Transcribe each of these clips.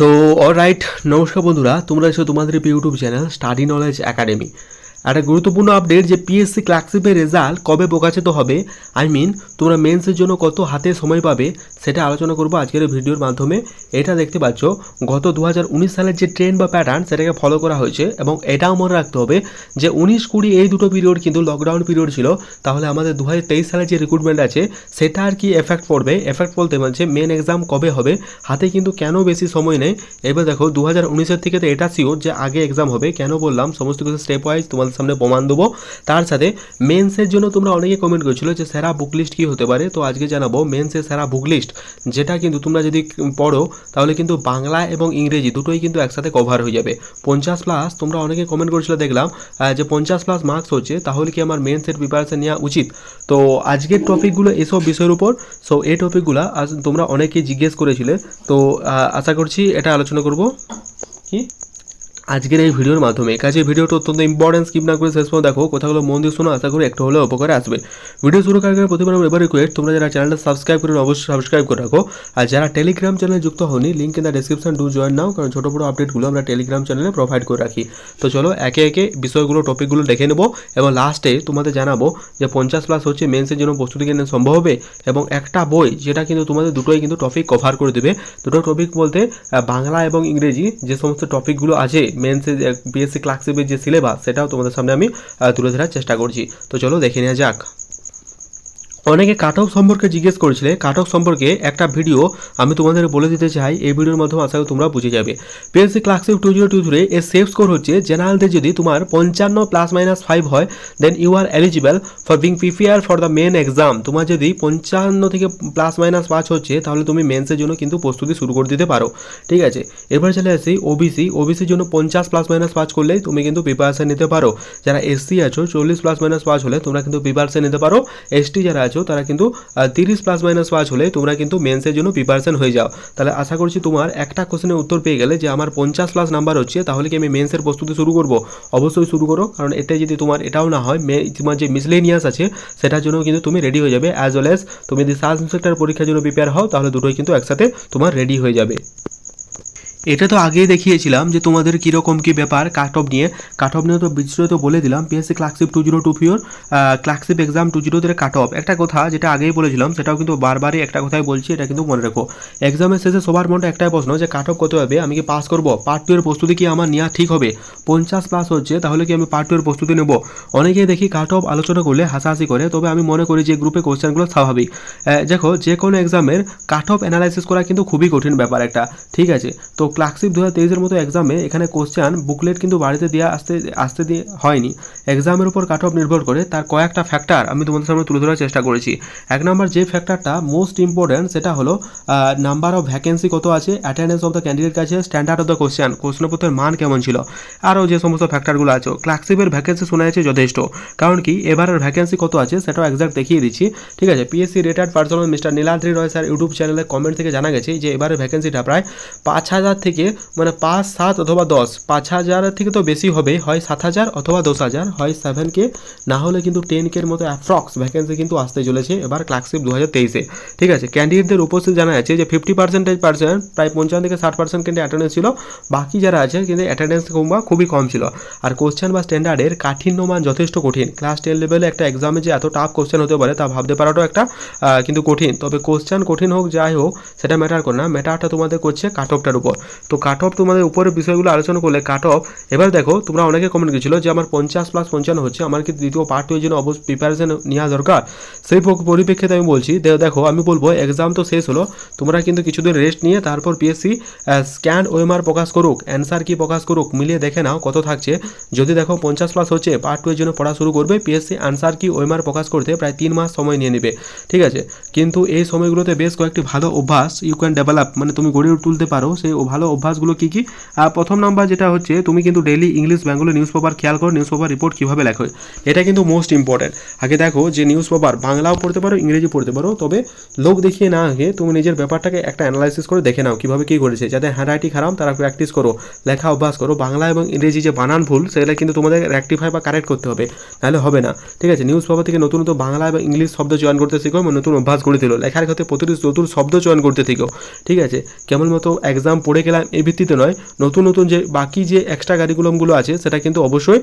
তো অলরাইট নমস্কার বন্ধুরা তোমরা এসো তোমাদের YouTube channel study knowledge academy একটা গুরুত্বপূর্ণ আপডেট যে পিএসসি ক্লার্কশিপের রেজাল্ট কবে প্রকাশিত হবে? আই মিন তোমরা মেন্সের জন্য কত হাতে সময় পাবে সেটা আলোচনা করব আজকের ভিডিওর মাধ্যমে। এটা দেখতে পাচ্ছ, গত দু হাজার উনিশ সালের যে ট্রেন্ড বা প্যাটার্ন সেটাকে ফলো করা হয়েছে এবং এটাও মনে রাখতে হবে যে উনিশ কুড়ি এই দুটো পিরিয়ড কিন্তু লকডাউন পিরিয়ড ছিল। তাহলে আমাদের দু হাজার তেইশ সালের যে রিক্রুটমেন্ট আছে, সেটা আর কি এফেক্ট পড়বে? এফেক্ট বলতে বলছে মেন এক্সাম কবে হবে? হাতে কিন্তু কেন বেশি সময় নেই? এবার দেখো দু হাজার থেকে তো এটা শিওর যে আগে এক্সাম হবে। কেন বললাম? সমস্ত কিছু স্টেপ ওয়াইজ তোমাদের সামনে প্রমাণ দেবো। তার সাথে মেন্সের জন্য তোমরা অনেকে কমেন্ট করেছিল যে সেরা বুক লিস্ট কী হতে পারে? তো আজকে জানাব মেন্সের সেরা বুক লিস্ট যেটা কিন্তু তোমরা যদি পড়ো, তাহলে কিন্তু বাংলা এবং ইংরেজি দুটোই কিন্তু একসাথে কভার হয়ে যাবে। পঞ্চাশ প্লাস তোমরা অনেকে কমেন্ট করেছিল, দেখলাম যে পঞ্চাশ প্লাস মার্কস হচ্ছে, তাহলে কি আমার মেন্সের প্রিপারেশন নেওয়া উচিত? তো আজকের টপিকগুলো এসব বিষয়ের উপর। সো এই টপিকগুলো আজ তোমরা অনেকেই জিজ্ঞেস করেছিলে। তো আশা করছি এটা আলোচনা করব। কি? আজকের এই ভিডিওর মাধ্যমে। কাজে ভিডিওটা অত্যন্ত ইম্পর্টেন্ট স্কিপ না করে শেষ পর্যন্ত দেখো। কথাগুলো মন দিয়ে শোনো, আশা করি একটু হলেও উপকারে আসবে। ভিডিও শুরু করার আগে প্রতিবার এবার রিকোয়েস্ট তোমরা যারা চ্যানেলটা সাবস্ক্রাইব করে অবশ্যই সাবস্ক্রাইব করে রাখো। আর যারা টেলিগ্রাম চ্যানেলে যুক্ত হওনি link in the description do join now কারণ ছোটো বড়ো আপডেটগুলো আমরা টেলিগ্রাম চ্যানেলে প্রোভাইড করে রাখি। তো চলো, একে একে বিষয়গুলো টপিকগুলো দেখে নেব, এবং লাস্টে তোমাদের জানাব যে পঞ্চাশ প্লাস হচ্ছে মেন্সের জন্য প্রস্তুতি কেন সম্ভব হবে, এবং একটা বই, যেটা কিন্তু তোমাদের দুটোই কিন্তু টপিক কভার করে দেবে। দুটো টপিক বলতে বাংলা এবং ইংরেজি যে সমস্ত টপিকগুলো আছে মেন্সের বিএসসি ক্লাক্সিপের যে সিলেবাস সেটাও তোমাদের সামনে আমি তুলে ধরার চেষ্টা করছি। তো চলো দেখে নেওয়া যাক। অনেকে কাট অফ সম্পর্কে জিজ্ঞেস করেছিলে। কাট অফ সম্পর্কে একটা ভিডিও আমি তোমাদের বলে দিতে চাই, এই ভিডিওর মাধ্যমে আশা করি তোমরা বুঝে যাবে। PSC classic two zero two three এর সেফ স্কোর হচ্ছে জেনারেলদের যদি তোমার পঞ্চান্ন প্লাস মাইনাস ফাইভ হয় then you are eligible for being prepare for the main exam তোমার যদি পঞ্চান্ন থেকে প্লাস মাইনাস পাঁচ হচ্ছে, তাহলে তুমি মেন্সের জন্য কিন্তু প্রস্তুতি শুরু করে দিতে পারো। ঠিক আছে? এবার চলে আসি ওবিসি ওবিসির জন্য পঞ্চাশ প্লাস মাইনাস পাঁচ করলেই তুমি কিন্তু প্রিপারেশন নিতে পারো। যারা এসসি আছো, চল্লিশ প্লাস মাইনাস পাঁচ হলে তোমরা কিন্তু প্রিপারেশন নিতে পারো। এসটি যারা আছো, তারা কিন্তু তিরিশ প্লাস মাইনাস পাঁচ হলে তোমরা কিন্তু মেন্সের জন্য প্রিপারেশন হয়ে যাও। তাহলে আশা করছি তোমার একটা কোশ্চেনের উত্তর পেয়ে গেলে যে আমার পঞ্চাশ প্লাস নাম্বার হচ্ছে, তাহলে কি আমি মেন্সের প্রস্তুতি শুরু করব? অবশ্যই শুরু করো, কারণ এতে যদি তোমার এটাও না হয়, মে তোমার যে মিসলেনিয়াস আছে, সেটার জন্য কিন্তু তুমি রেডি হয়ে যাবে। অ্যাজ ওয়েল এস তুমি যদি সাব ইন্সপেক্টর পরীক্ষার জন্য প্রিপেয়ার হও, তাহলে দুটোই কিন্তু একসাথে তোমার রেডি হয়ে যাবে। এটা তো আগেই দেখিয়েছিলাম যে তোমাদের কীরকম কী ব্যাপার কাট অফ নিয়ে। কাট অফ নিয়ে তো বিস্তারিত বলে দিলাম। PSC clerkship two zero two four clerkship exam two জিরোতে কাট অফ একটা কথা যেটা আগেই বলেছিলাম, সেটাও কিন্তু বারবারই একটা কথাই বলছি, এটা কিন্তু মনে রাখো। এক্সামের শেষে সবার মনে একটাই প্রশ্ন যে কাট অফ কত হবে? আমি কি পাস করব? পার্ট টু এর প্রস্তুতি কি আমার নেওয়া ঠিক হবে? পঞ্চাশ প্লাস হচ্ছে, তাহলে কি আমি পার্ট টু এর প্রস্তুতি নেব? অনেকেই দেখি কাট অফ আলোচনা করলে হাসাহাসি করে, তবে আমি মনে করি যে গ্রুপে কোশ্চেনগুলো স্বাভাবিক। দেখো যে কোনো এক্সামের কাট অফ অ্যানালাইসিস করা কিন্তু খুবই কঠিন ব্যাপার একটা, ঠিক আছে? তো ক্লার্কশিপ দু হাজার মতো এক্সামে এখানে কোশ্চেন বুকলেট কিন্তু বাড়িতে দেওয়া আসতে আসতে দিয়ে হয়নি। এক্সামের উপর কাট অফ নির্ভর করে তার কয়েকটা ফ্যাক্টর আমি তোমাদের সামনে তুলে ধরার চেষ্টা করেছি। এক নম্বর যে ফ্যাক্টরটা মোস্ট ইম্পর্ট্যান্ট সেটা হলো নাম্বার অফ ভ্যাকেন্সি কত আছে অ্যাটেন্ডেন্স অফ দ্য ক্যান্ডিডেট কাছে স্ট্যান্ডার্ড অফ দ্য কোশ্চেন প্রশ্নপত্রের মান কেমন ছিল, আরও যে সমস্ত ফ্যাক্টরগুলো আছে ক্লার্কশিপের ভ্যাকেন্সি শোনা যাচ্ছে যথেষ্ট। কারণ কি এবারের ভ্যাকেন্সি কত আছে সেটাও একজাক্ট দেখিয়ে দিচ্ছি। ঠিক আছে PSC retired personnel mister Niladri Roy sir YouTube চ্যানেলে কমেন্ট থেকে জানা গেছে যে এবারের ভ্যাকেন্সিটা প্রায় পাঁচ হাজার থেকে মানে পাঁচ, সাত অথবা দশ, পাঁচ হাজারের থেকে তো বেশি হবে, হয় সাত হাজার অথবা দশ হাজার, হয় সেভেন কে না হলে কিন্তু টেন কের মতো অ্যাপ্রক্স ভ্যাকেন্সি কিন্তু আসতে চলেছে এবার ক্লার্কশিপ দু হাজার তেইশে। ঠিক আছে ক্যান্ডিডেটদের উপস্থিত জানা যাচ্ছে যে ফিফটি পার্সেন্টেজ পার্সেন্ট প্রায় পঞ্চান্ন থেকে ষাট পার্সেন্ট কিন্তু অ্যাটেন্ডেন্স ছিল, বাকি যারা আছে কিন্তু অ্যাটেন্ডেন্স কমবা খুবই কম ছিল। আর কোশ্চেন বা স্ট্যান্ডার্ডের কাঠিন্য মান যথেষ্ট কঠিন। ক্লাস টেন লেভেলে একটা এক্সামে যে এত টাফ কোশ্চেন হতে পারে তা ভাবতে পারাটাও একটা কিন্তু কঠিন। তবে কোশ্চেন কঠিন হোক, যাই হোক, সেটা ম্যাটার করে না। ম্যাটারটা তোমাদের করছে কাট অফটার উপর। তো কাট অফ তোমাদের উপরের বিষয়গুলো আলোচনা করলে কাট অফ এবার দেখো, তোমরা অনেকে কমেন্ট করেছিল যে আমার পঞ্চাশ প্লাস পঞ্চান্ন হচ্ছে, আমার কি দ্বিতীয় পার্ট এর জন্য অবশ্যই প্রিপারেশন নেওয়া দরকার? সেই পরিপ্রেক্ষিতে আমি বলছি দেখো, আমি বলব এক্সাম তো শেষ হলো, তোমরা কিন্তু কিছুদিন রেস্ট নিয়ে তারপর পিএসসি স্ক্যান ওএমআর প্রকাশ করুক অ্যান্সার কি প্রকাশ করুক, মিলিয়ে দেখে নাও কত থাকছে। যদি দেখো পঞ্চাশ প্লাস হচ্ছে পার্ট টু এর জন্য পড়া শুরু করবে পিএসসি আনসার কি ওএমআর প্রকাশ করতে প্রায় তিন মাস সময় নিয়ে নেবে, ঠিক আছে? কিন্তু এই সময়গুলোতে বেশ কয়েকটি ভালো অভ্যাস ইউ ক্যান ডেভেলপ মানে তুমি গড়ে তুলতে পারো, সেই ও ভালো অভ্যাসগুলো কী কী? প্রথম নাম্বার যেটা হচ্ছে, তুমি কিন্তু daily English Bengali newspaper খেয়াল করো নিউজ পেপার রিপোর্ট কীভাবে লেখো। এটা কিন্তু মোস্ট ইম্পর্টেন্ট আগে দেখো যে নিউজ পেপার বাংলাও পড়তে পারো ইংরেজি পড়তে পারো, তবে লোক দেখিয়ে না আগে তুমি নিজের ব্যাপারটাকে একটা অ্যানালাইসিস করে দেখে নাও কীভাবে কী করেছে যাদের হ্যান্ডরাইটিং খারাপ তারা প্র্যাকটিস করো, লেখা অভ্যাস করো। বাংলা এবং ইংরেজি যে বানান ভুল, সেগুলো কিন্তু তোমাদের রেক্টিফাই বা কারেক্ট করতে হবে, নাহলে হবে না। ঠিক আছে নিউজ পেপার থেকে নতুন নতুন বাংলা এবং ইংলিশ শব্দ চয়ন করতে শিখো এবং নতুন অভ্যাস গড়ে দিল লেখার ক্ষেত্রে প্রতিটি নতুন শব্দ চয়ন করতে শিখো। ঠিক আছে কেমন মতো এক্সাম পড়ে গেলাম এই ভিত্তিতে নয়। নতুন নতুন যে বাকি যে এক্সট্রা কারিকুলামগুলো আছে, সেটা কিন্তু অবশ্যই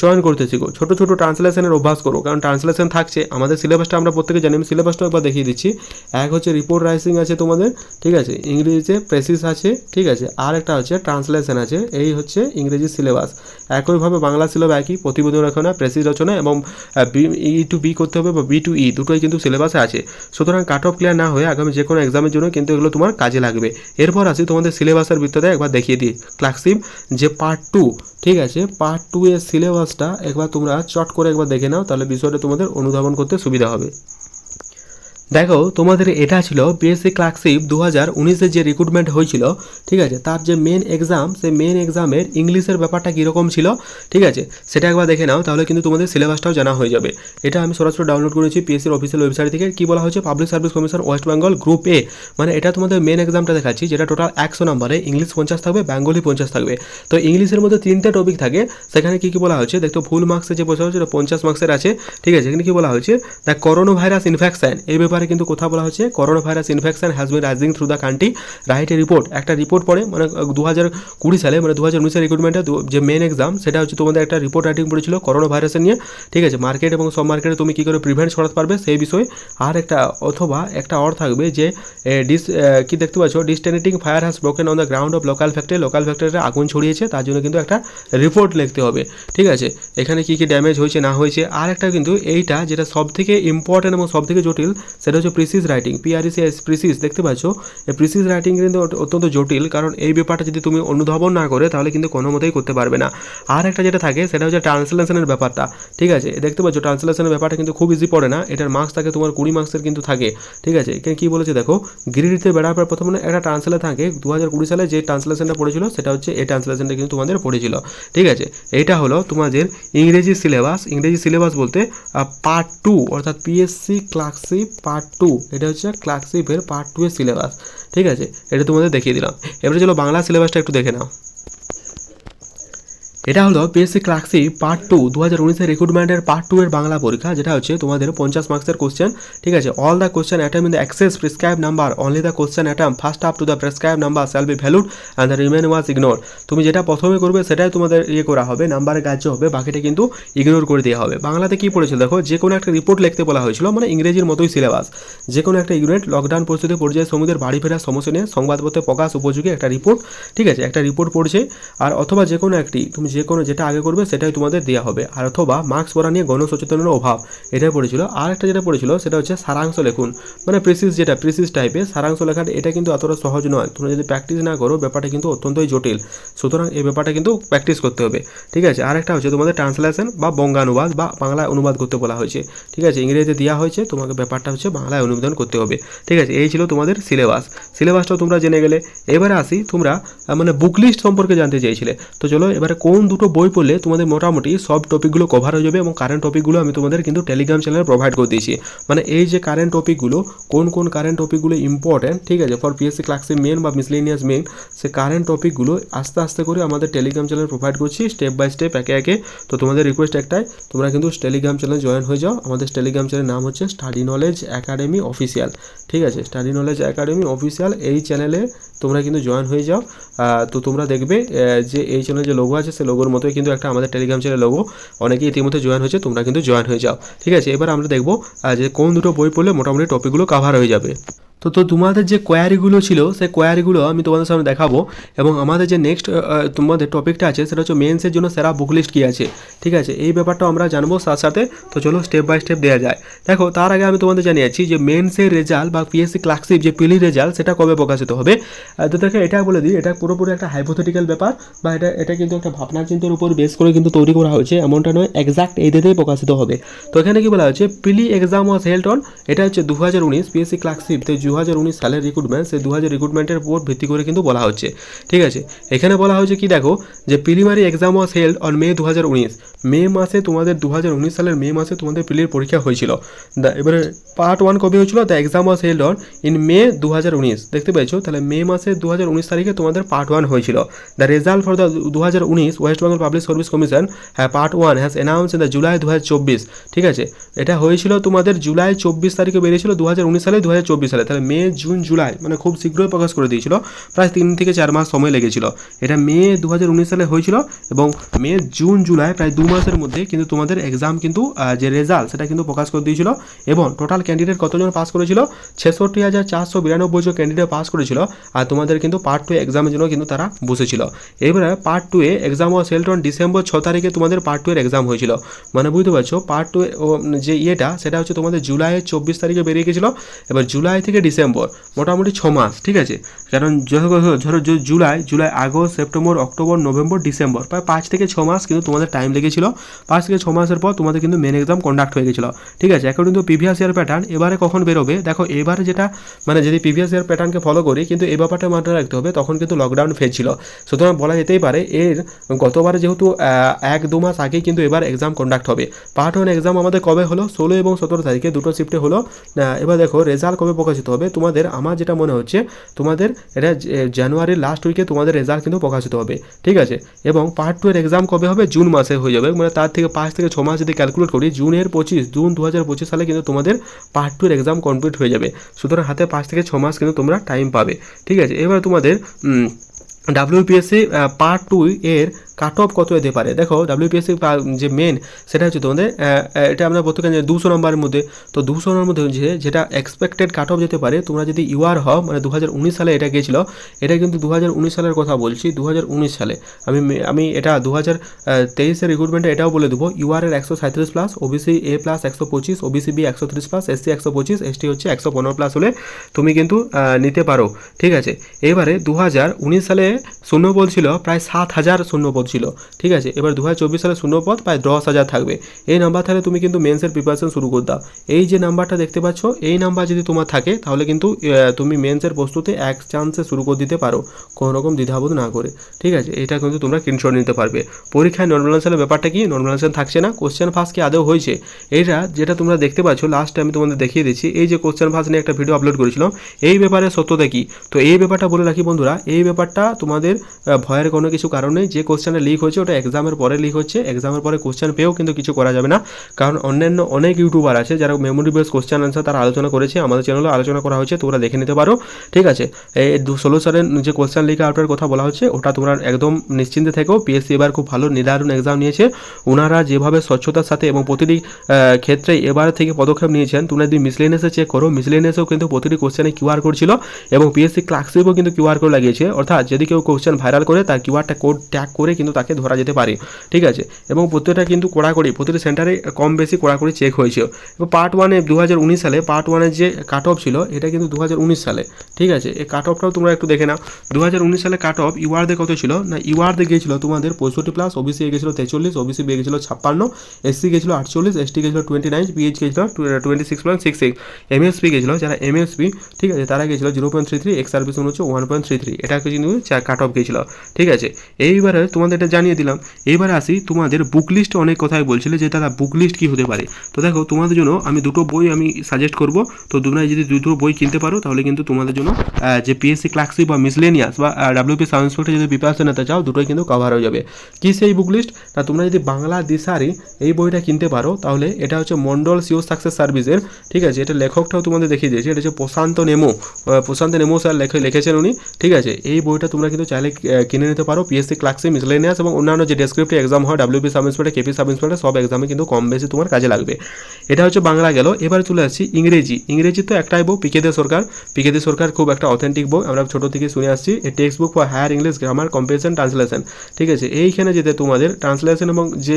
চয়ন করতে শিখো। ছোটো ছোটো ট্রান্সলেশনের অভ্যাস করো, কারণ ট্রান্সলেশন থাকছে। আমাদের সিলেবাসটা আমরা প্রত্যেকে জানি, আমি সিলেবাসটা একবার দেখিয়ে দিচ্ছি। এক হচ্ছে রিপোর্ট রাইসিং আছে তোমাদের, ঠিক আছে? ইংরেজিতে প্রেসিস আছে, ঠিক আছে? আর একটা হচ্ছে ট্রান্সলেশন আছে, এই হচ্ছে ইংরেজি সিলেবাস। একইভাবে বাংলা সিলেবাস একই, প্রতিবেদন রচনা প্রেসিস রচনা এবং ই টু বি করতে হবে বা বি টু ই দুটোই কিন্তু সিলেবাসে আছে। সুতরাং কাট অফ ক্লিয়ার না হয়ে আগামী যে কোনো এক্সামের জন্য কিন্তু এগুলো তোমার কাজে লাগবে। এরপর আসি তোমাদের সিলেবাসের ভিতরে একবার দেখিয়ে দিই। ক্লাসিম যে পার্ট টু ঠিক আছে? পার্ট টু এর সিলেবাসটা একবার তোমরা চট করে একবার দেখে নাও, তাহলে বিষয়টা তোমাদের অনুধাবন করতে সুবিধা হবে। দেখো, তোমাদের এটা ছিল বিএসসি ক্লার্কশিপ দু হাজার উনিশের যে রিক্রুটমেন্ট হয়েছিল, ঠিক আছে? তার যে মেন এক্সাম সেই মেন এক্সামের ইংলিশের ব্যাপারটা কীরকম ছিল, ঠিক আছে? সেটা একবার দেখে নাও, তাহলে কিন্তু তোমাদের সিলেবাসটাও জানা হয়ে যাবে। এটা আমি সরাসরি ডাউনলোড করেছি পিএসসির অফিসিয়াল ওয়েবসাইট থেকে। কী বলা হয়েছে? Public service commission West Bengal group A মানে এটা তোমাদের মেন এক্সামটা দেখাচ্ছি, যেটা টোটাল একশো নম্বরে ইংলিশ পঞ্চাশ থাকবে, বেঙ্গলি পঞ্চাশ থাকবে। তো ইংলিশের মধ্যে তিনটে টপিক থাকে। সেখানে কী কী বলা হয়েছে? দেখতো ফুল মার্কসের যে বসে হচ্ছে পঞ্চাশ মার্কসের আছে, ঠিক আছে? এখানে কি বলা হয়েছে? দ্য করোনা ভাইরাস ইনফেকশন এই ব্যাপারে কিন্তু কথা বলা হচ্ছে coronavirus infection has been rising through the country right a report একটা রিপোর্ট পড়ে মানে দু হাজার কুড়ি সালে মানে দু হাজার উনিশের রিক্রুটমেন্টে যে মেন এক্সাম সেটা হচ্ছে তোমাদের একটা রিপোর্ট রাইটিং পড়েছিল করোনা ভাইরাসের নিয়ে, ঠিক আছে? মার্কেট এবং সব মার্কেটে তুমি কী করে প্রিভেন্ট ছড়াতে পারবে সেই বিষয়ে আর একটা, অথবা একটা অর থাকবে যে ডিস কি দেখতে পাচ্ছ? Devastating fire has broken on the ground of local factory local ফ্যাক্টরিতে আগুন ছড়িয়েছে, তার জন্য কিন্তু একটা রিপোর্ট লিখতে হবে, ঠিক আছে? এখানে কি কি ড্যামেজ হয়েছে, না হয়েছে, আর একটা কিন্তু এইটা যেটা সব থেকে ইম্পর্টেন্ট এবং সব থেকে জটিল সেটা হচ্ছে প্রিসিস রাইটিং পিআরসিএস প্রিসিস দেখতে পাচ্ছ? এই প্রিসিস রাইটিং কিন্তু অত্যন্ত জটিল, কারণ এই ব্যাপারটা যদি তুমি অনুধাবন না করে, তাহলে কিন্তু কোনো মতেই করতে পারবে না। আর একটা যেটা থাকে, সেটা হচ্ছে ট্রান্সলেশনের ব্যাপারটা, ঠিক আছে? দেখতে পাচ্ছ ট্রান্সলেশনের ব্যাপারটা কিন্তু খুব ইজি পড়ে না, এটার মার্কস থাকে তোমার কুড়ি মার্কসের কিন্তু থাকে, ঠিক আছে? এখানে কি বলেছে দেখো? গিরিডিতে বেড়ার পর প্রথমে একটা ট্রান্সলেট থাকে দু হাজার কুড়ি সালে যে ট্রান্সলেশনটা পড়েছিল, সেটা হচ্ছে এই ট্রান্সলেশনটা কিন্তু তোমাদের পড়েছিল, ঠিক আছে? এইটা হলো তোমাদের ইংরেজি সিলেবাস ইংরেজি সিলেবাস বলতে পার্ট টু অর্থাৎ পিএসসি ক্লার্কশিপ পার্ট টু এটা হচ্ছে ক্লার্কশিপের পার্ট টু এর সিলেবাস ঠিক আছে? এটা তোমাদের দেখিয়ে দিলাম। এবারে চলো বাংলা সিলেবাসটা একটু দেখে নাও। এটা হলো পিএসসি ক্লার্কশিপ পার্ট টু দু হাজার উনিশের রিক্রুটমেন্টের পার্ট টু এর বাংলা পরীক্ষা, যেটা হচ্ছে তোমাদের পঞ্চাশ মার্কসের কোশ্চেন ঠিক আছে? All the question attempt in the excess prescribe number only the question attempt first up to the prescribe number shall be valued and the remain was ignore তুমি যেটা প্রথমে করবে, সেটাই তোমাদের ইয়ে করা হবে নাম্বারে গ্রাহ্য হবে, বাকিটা কিন্তু ইগনোর করে দেওয়া হবে। বাংলাতে কি পড়েছিল দেখো, যে কোনো একটা রিপোর্ট লিখতে বলা হয়েছিল মানে ইংরেজির মতোই সিলেবাস যে কোনো একটা ইউনিট লকডাউন পরিস্থিতি পর্যায়ে শ্রমিকদের বাড়ি ফেরার সমস্যা নিয়ে সংবাদপত্রে প্রকাশ উপযোগী একটা রিপোর্ট ঠিক আছে? একটা রিপোর্ট পড়ছে, আর অথবা যে কোনো একটি, তুমি যে কোনো যেটা আগে করবে সেটাই তোমাদের দেওয়া হবে। আর অথবা মার্কস পড়া নিয়ে গণসচেতনের অভাব, এটাই পড়েছিল। আর একটা যেটা পড়েছিল সেটা হচ্ছে সারাংশ লেখুন। মানে প্রিসিস যেটা প্রিসিস টাইপের সারাংশ লেখাটা, এটা কিন্তু এতটা সহজ নয়। তোমরা যদি প্র্যাকটিস না করো, ব্যাপারটা কিন্তু অত্যন্তই জটিল। সুতরাং এই ব্যাপারটা কিন্তু প্র্যাকটিস করতে হবে। ঠিক আছে? আর একটা হচ্ছে তোমাদের ট্রান্সলেশন বা বঙ্গানুবাদ বা বাংলায় অনুবাদ করতে বলা হয়েছে। ঠিক আছে? ইংরেজিতে দেওয়া হয়েছে, তোমাকে ব্যাপারটা হচ্ছে বাংলায় অনুবাদন করতে হবে। ঠিক আছে? এই ছিল তোমাদের সিলেবাস সিলেবাসটাও তোমরা জেনে গেলে। এবারে আসি তোমরা মানে বুক লিস্ট সম্পর্কে জানতে চাইছিলে। তো চলো এবারে কোন দুটো বই পড়লে তোমাদের মোটামুটি সব টপিকগুলো কভার হয়ে যাবে এবং কারেন্ট টপিকগুলো আমি তোমাদের কিন্তু টেলিগ্রাম চ্যানেলে প্রোভাইড করে দিয়েছি। মানে এই যে কারেন্ট টপিকগুলো কোন কোন কারেন্ট টপিকগুলো ইম্পর্টেন্ট ঠিক আছে? ফর পিএসসি ক্লাসে মেন বা মিসলেনিয়াস মেন সে কারেন্ট টপিকগুলো আস্তে আস্তে করে আমাদের টেলিগ্রাম চ্যানেল প্রোভাইড করছি স্টেপ বাই স্টেপ একে একে। তো তোমাদের রিকোয়েস্ট একটাই, তোমরা কিন্তু টেলিগ্রাম চ্যানেল জয়েন হয়ে যাও। আমাদের টেলিগ্রাম চ্যানেলের নাম হচ্ছে স্টাডি নলেজ একাডেমি অফিসিয়াল ঠিক আছে? স্টাডি নলেজ একাডেমি অফিসিয়াল এই চ্যানেলে তোমরা কিন্তু জয়েন হয়ে যাও। তো তোমরা দেখবে যে এই চ্যানেলে যে লোগো আছে সেই লোগোর মতোই কিন্তু একটা আমাদের টেলিগ্রাম চ্যানেল লোগো অনেকেই ইতিমধ্যে জয়েন হয়েছে, তোমরা কিন্তু জয়েন হয়ে যাও। ঠিক আছে, এবার আমরা দেখব যে কোন দুটো বই পড়লে মোটামুটি টপিকগুলো কাভার হয়ে যাবে। তো তো তোমাদের যে কোয়ারিগুলো ছিল, সেই কোয়ারিগুলো আমি তোমাদের সামনে দেখাবো। এবং আমাদের যে নেক্সট তোমাদের টপিকটা আছে, সেটা হচ্ছে মেন্সের জন্য সেরা বুক লিস্ট কী আছে। ঠিক আছে? এই ব্যাপারটা আমরা জানব সাথে সাথে তো চলো স্টেপ বাই স্টেপ দেওয়া যায়। দেখো, তার আগে আমি তোমাদের জানিয়েছি যে মেন্সের রেজাল্ট বা পিএসসি ক্লার্কশিপ যে পিলি রেজাল্ট সেটা কবে প্রকাশিত হবে? তো দেখো, এটা বলে দিই, এটা পুরোপুরি একটা হাইপোথেটিক্যাল ব্যাপার বা এটা এটা কিন্তু একটা ভাবনা চিন্তার উপর বেস করে কিন্তু তৈরি করা হয়েছে। এমনটা নয় এক্সাক্ট এই ডেটেই প্রকাশিত হবে। তো এখানে কি বলা হচ্ছে prelim exam was held on এটা হচ্ছে দু হাজার উনিশ পিএসসি ক্লার্কশিপ উনিশ সালের রিক্রুটমেন্ট সেই দু হাজার রিক্রুটমেন্টের উপর ভিত্তি করে কিন্তু বলা হচ্ছে। ঠিক আছে? এখানে বলা হয়েছে কি দেখো, যে preliminary exam was held on May দু হাজার উনিশ। মে মাসে তোমাদের দু হাজার উনিশ সালের মে মাসে তোমাদের প্রিলির পরীক্ষা হয়েছিল। দা- এবারে পার্ট ওয়ান কবে হয়েছিল? The exam was held on in May দু হাজার উনিশ। দেখতে পেয়েছ? তাহলে মে মাসে দু হাজার উনিশ তারিখে তোমাদের পার্ট ওয়ান হয়েছিল। দ্য রেজাল্ট ফর দ্য দু হাজার উনিশ West Bengal public service commission হ্যাঁ part one has announce in the July দু হাজার চব্বিশ। ঠিক আছে? এটা হয়েছিল তোমাদের জুলাই চব্বিশ তারিখে বেরিয়েছিল দু হাজার উনিশ সালে দু হাজার চব্বিশ সালে। তাহলে মে, জুন, জুলাই মানে খুব শীঘ্রই প্রকাশ করে দিয়েছিল। প্রায় তিন থেকে চার মাস সময় লেগেছিল। এটা মে দু হাজার উনিশ সালে হয়েছিল এবং মে, জুন, জুলাই প্রায় দু মাসের মধ্যে কিন্তু তোমাদের এক্সাম কিন্তু যে রেজাল্ট সেটা কিন্তু প্রকাশ করে দিয়েছিল এবং টোটাল ক্যান্ডিডেট কতজন পাস করেছিল? ছেষট্টি হাজার চারশো বিরানব্বই জন ক্যান্ডিডেট পাস করেছিল আর তোমাদের কিন্তু পার্ট টু এক্সামের জন্য কিন্তু তারা বসেছিল। এবারে পার্ট টু এ এক্সাম হেল্ড অন ডিসেম্বর ছ তারিখে তোমাদের পার্ট টু এর এক্সাম হয়েছিল। মানে বুঝতে পারছ পার্ট টু যে ইয়েটা সেটা হচ্ছে তোমাদের জুলাইয়ের চব্বিশ তারিখে বেরিয়ে গেছিল। এবার জুলাই থেকে ডিসেম্বর, মোটামুটি ছ মাস, ঠিক আছে? কারণ ধরো July July, August, September, October, November, December, প্রায় পাঁচ থেকে ছ মাস কিন্তু তোমাদের টাইম লেগেছিল। পাঁচ থেকে ছ মাসের পর তোমাদের কিন্তু মেন এক্সাম কন্ডাক্ট হয়ে গেছিল, ঠিক আছে? According to previous year pattern এবারে কখন বেরোবে? দেখো, এবারে যেটা মানে যদি প্রিভিয়াস ইয়ার প্যাটার্নকে ফলো করি, কিন্তু এ ব্যাপারটা মাথায় রাখতে হবে, তখন কিন্তু লকডাউন ফেজ ছিল। সুতরাং বলা যেতেই পারে, এর গতবারে যেহেতু এক, দু মাস আগেই কিন্তু এবার এক্সাম কন্ডাক্ট হবে। পার্ট ওয়ান এক্সাম আমাদের কবে হলো? ষোলো এবং সতেরো তারিখে, দুটো শিফটে হলো। এবার দেখো রেজাল্ট কবে প্রকাশিত হবে? তোমাদের, আমার যেটা মনে হচ্ছে, তোমাদের এটা জানুয়ারির লাস্ট উইকে তোমাদের রেজাল্ট কিন্তু প্রকাশিত হবে, ঠিক আছে? এবং পার্ট টু এর এক্সাম কবে হবে? জুন মাসে হয়ে যাবে। মানে তার থেকে পাঁচ থেকে ছ মাস যদি ক্যালকুলেট করি জুনের পঁচিশ জুন দু হাজার পঁচিশ সালে কিন্তু তোমাদের পার্ট টু এর এক্সাম কমপ্লিট হয়ে যাবে। সুতরাং হাতে পাঁচ থেকে ছ মাস কিন্তু তোমরা টাইম পাবে, ঠিক আছে? এবার তোমাদের ডাব্লিউপিএসসি পার্ট টু এর কাট অফ কত হতে পারে? দেখো ডাব্লিউপিএসসি যে মেন সেটা হচ্ছে তোমাদের এটা আমরা প্রত্যেকে জানি দুশো নম্বরের মধ্যে। তো দুশো নম্বরের মধ্যে যে যেটা এক্সপেক্টেড কাট অফ যেতে পারে, তোমরা যদি ইউআর হও মানে দু হাজার উনিশ সালে এটা গিয়েছিল এটা কিন্তু দু হাজার উনিশ সালের কথা বলছি দু হাজার উনিশ সালে। আমি আমি এটা দু হাজার তেইশের রিক্রুটমেন্টে এটাও বলে দেবো। ইউআর এর একশো সাঁত্রিশ প্লাস ওবিসি এ প্লাস একশো পঁচিশ ওবিসি বি একশো ত্রিশ প্লাস এসসি একশো পঁচিশ এসটি হচ্ছে একশো পনেরো প্লাস হলে তুমি কিন্তু নিতে পারো। ঠিক আছে? এবারে দু হাজার উনিশ সালে শূন্যপদ ছিল প্রায় সাত হাজার শূন্য শূন্যপদ ছিল। ঠিক আছে, এবার দু হাজার চব্বিশ সালে শূন্যপদ প্রায় দশ হাজার থাকবে। এই নাম্বার থাকলে তুমি কিন্তু মেন্সের প্রিপারেশন শুরু করে দাও। এই যে নাম্বারটা দেখতে পাচ্ছ, এই নাম্বার যদি তোমার থাকে, তাহলে কিন্তু তুমি মেন্সের প্রস্তুতি এক চান্সে শুরু করে দিতে পারো, কোনো রকম দ্বিধাবোধ না করে। ঠিক আছে, এটা কিন্তু তোমরা স্ক্রিনশট নিতে পারবে। পরীক্ষায় নর্মালাইজেশনের ব্যাপারটা কি? নর্মালাইজেশন থাকছে না কোশ্চেন ফার্স্ট কি আদৌ হয়েছে? এটা যেটা তোমরা দেখতে পাচ্ছ লাস্টে আমি তোমাদের দেখিয়ে দিচ্ছি। এই যে কোশ্চেন ফার্স্ট নিয়ে একটা ভিডিও আপলোড করেছিলাম, এই ব্যাপারে সত্যতা কি? তো এই ব্যাপারটা বলে রাখি বন্ধুরা, এই ব্যাপারটা তোমাদের ভয়ের কোনো কিছু কারণ যে কোশ্চেনটা লিক হয়েছে, ওটা এক্সামের পরে লিক হচ্ছে। এক্সামের পরে কোশ্চেন পেয়েও কিন্তু কিছু করা যাবে না। কারণ অন্যান্য অনেক ইউটিউবার আছে যারা মেমোরি বেস কোশ্চেন আনসার তারা আলোচনা করেছে, আমাদের চ্যানেলে আলোচনা করা হয়েছে, তোমরা দেখে নিতে পারো। ঠিক আছে? এই ষোলো সালের যে কোশ্চেন লিক আউটের কথা বলা হচ্ছে, ওটা তোমরা একদম নিশ্চিন্তে থেকো। পিএসসি এবার খুব ভালো নির্ধারণ এক্সাম নিয়েছে। ওনারা যেভাবে স্বচ্ছতার সাথে এবং প্রতিটি ক্ষেত্রে এবার থেকে পদক্ষেপ নিয়েছেন, তোমরা যদি মিসলেনিয়াসে চেক করো মিসলেনিয়াসেও কিন্তু প্রতিটি কোশ্চেনে কিউআর কোড ছিল এবং পিএসসি ক্লার্কশিপও কিন্তু কিউআর কোড লাগিয়েছে। অর্থাৎ যদি কেউ কোশ্চেন ভাইরাল করে, তার কিউআরটা কোড ট্যাগ করে কিন্তু তাকে ধরা যেতে পারে, ঠিক আছে? এবং প্রত্যেকটা কিন্তু কড়াকড়ি, প্রতিটি সেন্টারে কম বেশি কড়াকড়ি চেক হয়েছে এবং পার্ট ওয়ানে দু হাজার উনিশ সালে পার্ট ওয়ানের যে কাট অফ ছিল, এটা কিন্তু দু হাজার উনিশ সালে, ঠিক আছে? এই কাট অফটাও তোমরা একটু দেখে নাও। দু হাজার উনিশ সালে কাট অফ ইউআরদে কত ছিল? না ইউআরদে গিয়েছিল তোমাদের পঁয়ষট্টি প্লাস ওবিসি গেছিল তেচল্লিশ ওবিসি বি গেছিল ছাপ্পান্ন এসসি গেছিল আটচল্লিশ এসটি গেছিল টোয়েন্টি নাইন পিএইচ গেছিল twenty six point six six MSP গেছিল যারা এমএসপি ঠিক আছে? তারা গেছিল zero point three three ex service হচ্ছে ওয়ান পয়েন্ট থ্রি থ্রি এটা কিন্তু কাট অফ গেছিল ঠিক আছে? এইবারে তোমাদের এটা জানিয়ে দিলাম। এইবারে আসি তোমাদের বুক লিস্ট অনেক কথাই বলছিলে যে দাদা বুক লিস্ট কী হতে পারে। তো দেখো, তোমাদের জন্য আমি দুটো বই আমি সাজেস্ট করব। তো তোমরা যদি দুটো বই কিনতে পারো, তাহলে কিন্তু তোমাদের জন্য যে পিএসসি ক্লার্কশিপ বা মিসলেনিয়াস বা ডাব্লিউপি সাব ইন্সপেক্টর যদি প্রিপারেশন নিতে চাও, দুটোই কিন্তু কভার হয়ে যাবে। কি সেই বুক লিস্ট না তোমরা যদি বাংলা দিশারি এই বইটা কিনতে পারো, তাহলে এটা হচ্ছে মন্ডল সিও সাকসেস সার্ভিসের ঠিক আছে? এটা লেখকটাও তোমাদের দেখিয়ে দিয়েছি। এটা হচ্ছে প্রশান্ত নেমো প্রশান্ত নেমো স্যার লেখে, লিখেছেন উনি, ঠিক আছে? এই বইটা তোমরা কিন্তু চাইলে কিনে নিতে পারো পিএসসি ক্লার্কশিপ মিসলেনিয়াস এবং অন্যান্য যে ডেসক্রিপটিভ এক্সাম হয় WBP sub inspector KP sub inspector সব এক্সামে কিন্তু কম বেশি তোমার কাজে লাগবে। এটা হচ্ছে বাংলা গেল। এবার চলে আসছি ইংরেজি। ইংরেজি তো একটাই বই পিকে দে সরকার। পিকে দে সরকার খুব একটা অথেন্টিক বই। আমরা ছোটো থেকে শুনে আসছি। Textbook for higher English grammar comparison translation ঠিক আছে? এইখানে যেতে তোমাদের ট্রান্সলেশন এবং যে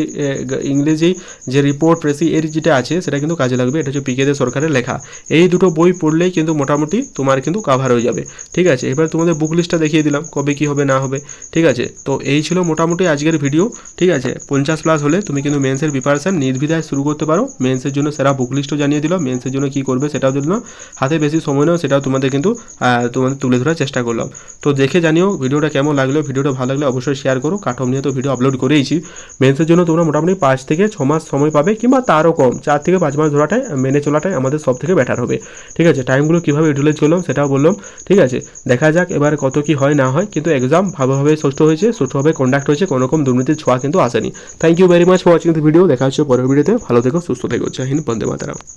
ইংরেজি যে রিপোর্ট প্রেসি এর যেটা আছে, সেটা কিন্তু কাজে লাগবে। এটা হচ্ছে পিকে দে সরকারের লেখা। এই দুটো বই পড়লেই কিন্তু মোটামুটি তোমার কিন্তু কাভার হয়ে যাবে। ঠিক আছে? এবার তোমাদের বুক লিস্টটা দেখিয়ে দিলাম, কবে কি হবে, না হবে। ঠিক আছে? তো এই ছিল মোটামুটি আজকের ভিডিও ঠিক আছে? পঞ্চাশ প্লাস হলে তুমি কিন্তু মেন্সের প্রিপারেশন নির্দ্বিধায় শুরু করতে পারো। মেন্সের জন্য সেরা বুক লিস্টও জানিয়ে দিল। মেন্সের জন্য কি করবে সেটাও দিল হাতে বেশি সময় নাও, সেটাও তোমাদের কিন্তু তোমাদের তুলে ধরার চেষ্টা করলাম। তো দেখে জানিও ভিডিওটা কেমন লাগল। ভিডিওটা ভালো লাগলে অবশ্যই শেয়ার করো। কাঠম নিয়ে তো ভিডিও আপলোড করেইছি। মেন্সের জন্য তোমরা মোটামুটি পাঁচ থেকে ছ মাস সময় পাবে, কিংবা তারও কম, চার থেকে পাঁচ মাস ধরাটাই, মেনে চলাটাই আমাদের সব থেকে বেটার হবে। ঠিক আছে? টাইমগুলো কীভাবে ইউটিলাইজ করলাম সেটাও বললাম। ঠিক আছে? দেখা যাক এবার কত কি হয়, না হয়। কিন্তু এক্সাম ভালোভাবে সুষ্ঠু হয়েছে। সুষ্ঠুভাবে কন্ডাক্ট হয়েছে কোনো রকম দুর্নীতির ছোঁয়া কিন্তু আসেনি। Thank you very much for watching the video দেখা হচ্ছে পরের ভিডিওতে ভালো থেকো, সুস্থ থেকো। জয় হিন্দ, বন্দে মাতারাম।